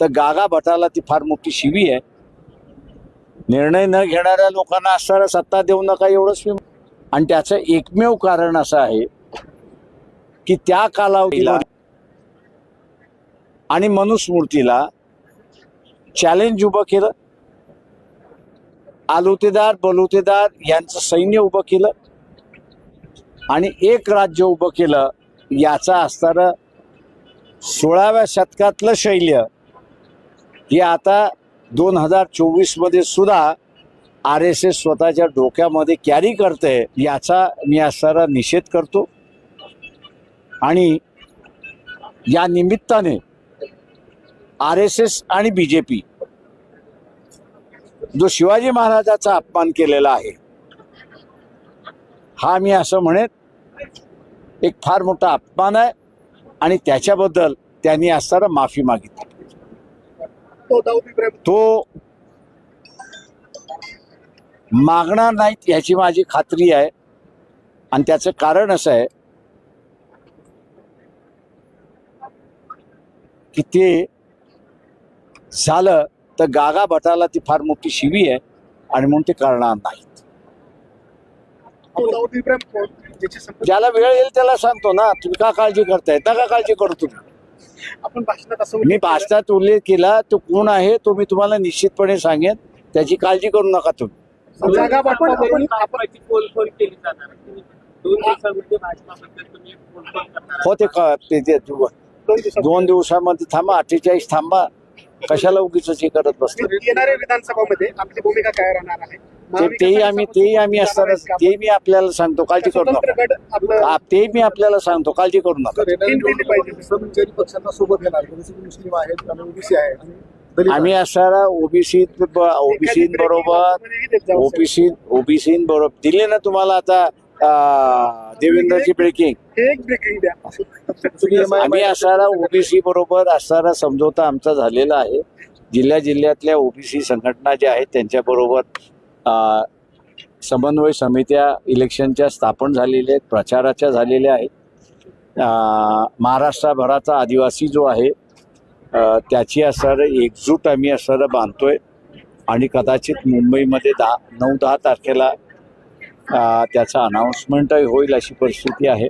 तर गागा भटाला ती फार मोठी शिवी आहे. निर्णय न घेणाऱ्या लोकांना असणारा सत्ता देऊ नका एवढंच मी आणि त्याचं एकमेव कारण असं आहे की त्या कालावधीला आणि मनुस्मृतीला चॅलेंज उभं केलं. आलुतेदार बलुतेदार यांचं सैन्य उभं केलं आणि एक राज्य उभं केलं याचा असणारं सोळाव्या शतकातलं शैल्य हे आता दोन हजार चोवीसमध्ये सुद्धा आर एस एस स्वतःच्या डोक्यामध्ये कॅरी करते याचा मी असणारा निषेध करतो. आणि या निमित्ताने आर एस एस आणि बी जे पी जो शिवाजी महाराजाचा अपमान केलेला आहे हा मी असं म्हणेन एक फार मोठा अपमान आहे आणि त्याच्याबद्दल त्यांनी असताना माफी मागितली. तो दाऊद इब्राहिम तो मागणार नाहीत याची माझी खात्री आहे. आणि त्याचं कारण असं आहे की ते झालं तर गागा भटाला ती फार मोठी शिवी आहे आणि म्हणून ते करणार नाहीत. ज्याला वेळ येईल त्याला सांगतो ना तुम्ही का काळजी करताय? नका काळजी करू तुम्ही. आपण भाषणात असं मी. भाषणात उल्लेख केला तो कोण आहे तो मी तुम्हाला निश्चितपणे सांगेन त्याची काळजी करू नका तुम्ही जागा आपण केली जाणार आहे. तुम्ही दोन दिवसामध्ये भाजपाबद्दल तुम्ही पोलखोल करणार हो ते दोन दिवसामध्ये थांबा अठ्ठेचाळीस थांबा कशाला उगीच हे करत बसतो येणाऱ्या विधानसभामध्ये आपली भूमिका काय राहणार आहे? ते- तेही आम्ही तेही आम्ही असताना ते मी आपल्याला सांगतो काळजी करू नका. आप- ते मी आपल्याला सांगतो काळजी करू नका. तीन दिली पाहिजे. समविचारी पक्षांना सोबत घेणार जसे की मुस्लिम आहेत आणि ओबीसी आहेत आणि दलित आम्ही असणारा ओबीसी ओबीसी बरोबर ओबीसी ओबीसी बरोबर दिले ना तुम्हाला आता देवेंद्रची ब्रेकिंग एक ब्रेकिंग द्या. आम्ही असणारा ओबीसी बरोबर असणारा समझोता आमचा झालेला आहे. जिल्ह्या जिल्ह्यातल्या ओबीसी संघटना ज्या आहेत त्यांच्याबरोबर समन्वय समित्या इलेक्शनच्या स्थापन झालेल्या आहेत प्रचाराच्या झालेल्या आहेत. महाराष्ट्रभराचा आदिवासी जो आहे त्याची असणारं एकजूट आम्ही असणारं बांधतोय. आणि कदाचित मुंबईमध्ये दहा नऊ दहा तारखेला त्याचा अनाऊन्समेंटही होईल अशी परिस्थिती आहे.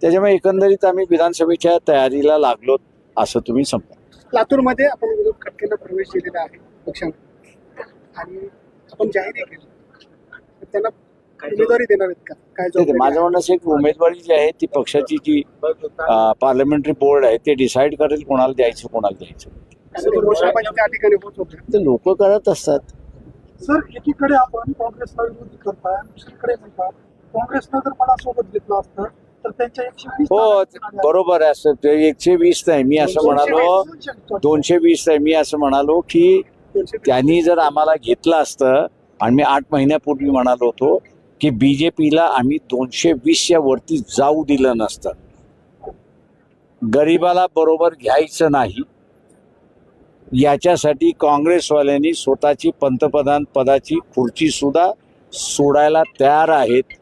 त्याच्यामुळे एकंदरीत आम्ही विधानसभेच्या तयारीला लागलो असं तुम्ही समजा. लातूरमध्ये आपण विरोध खटकेला प्रवेश दिलेला आहे पक्षाने आणि आपण जाहीर केलं त्यांना उमेदवारी देणार आहेत का? काय ते- ते जबाबदारी माझं म्हणणं असं की उमेदवारी जी आहे ती पक्षाची जी पार्लमेंटरी बोर्ड आहे ते डिसाईड करेल कोणाला द्यायचं कोणाला द्यायचं. लोक करत असतात. सर एकीकडे आपण काँग्रेसला विरोध करताय दुसरीकडे म्हणतात काँग्रेसनं जर मला सोबत घेतलं असतं तर त्यांच्या एकशे वीस हो जागा. बरोबर आहे असं ते एकशे वीस नाही मी असं म्हणालो दोनशे वीस नाही मी असं म्हणालो की त्यांनी जर आम्हाला घेतलं असतं आणि मी आठ महिन्यापूर्वी म्हणालो होतो की बी जे पीला आम्ही दोनशे वीसच्या वरती जाऊ दिलं नसतं गरिबाला बरोबर घ्यायचं नाही याच्यासाठी काँग्रेसवाल्यांनी स्वतःची पंतप्रधान पदाची खुर्ची सुद्धा सोडायला तयार आहेत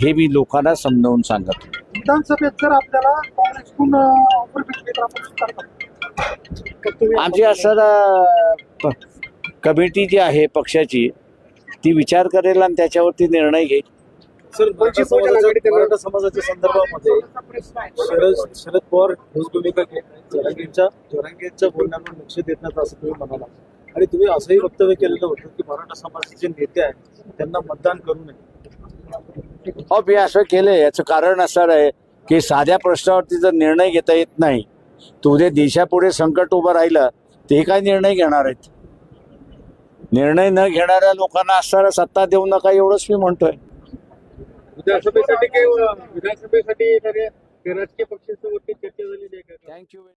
हे मी लोकांना समजावून सांगत. विधानसभेत जर आपल्याला काँग्रेसकडून ऑफर भेटली तर आपण स्वीकारतो का तुम्ही आमची असं कमिटी जी आहे पक्षाची ती विचार करेल आणि त्याच्यावरती निर्णय घेईल सर वंचित बहुजन समाजाच्या आघाडी मराठा समाजाच्या संदर्भामध्ये शरद शरद पवार ठोस भूमिका जरांगेंच्या जरांगेंच्या बोलण्यावर लक्ष देत नाहीत असं तुम्ही म्हणाला. आणि तुम्ही असंही वक्तव्य केलेलं होतं की मराठा समाजाचे जे नेते आहेत त्यांना मतदान करू नये. हो मी असं केलंय. याचं कारण असं आहे की साध्या प्रश्नावरती जर निर्णय घेता येत नाही तर उद्या देशापुढे संकट उभं राहिलं ते काय निर्णय घेणार आहेत? निर्णय न घेणाऱ्या लोकांना असणारा सत्ता देऊ नका एवढंच मी म्हणतोय. विधानसभेसाठी काही विधानसभेसाठी राजकीय पक्षांसोबत चर्चा झाली आहे का? थँक्यू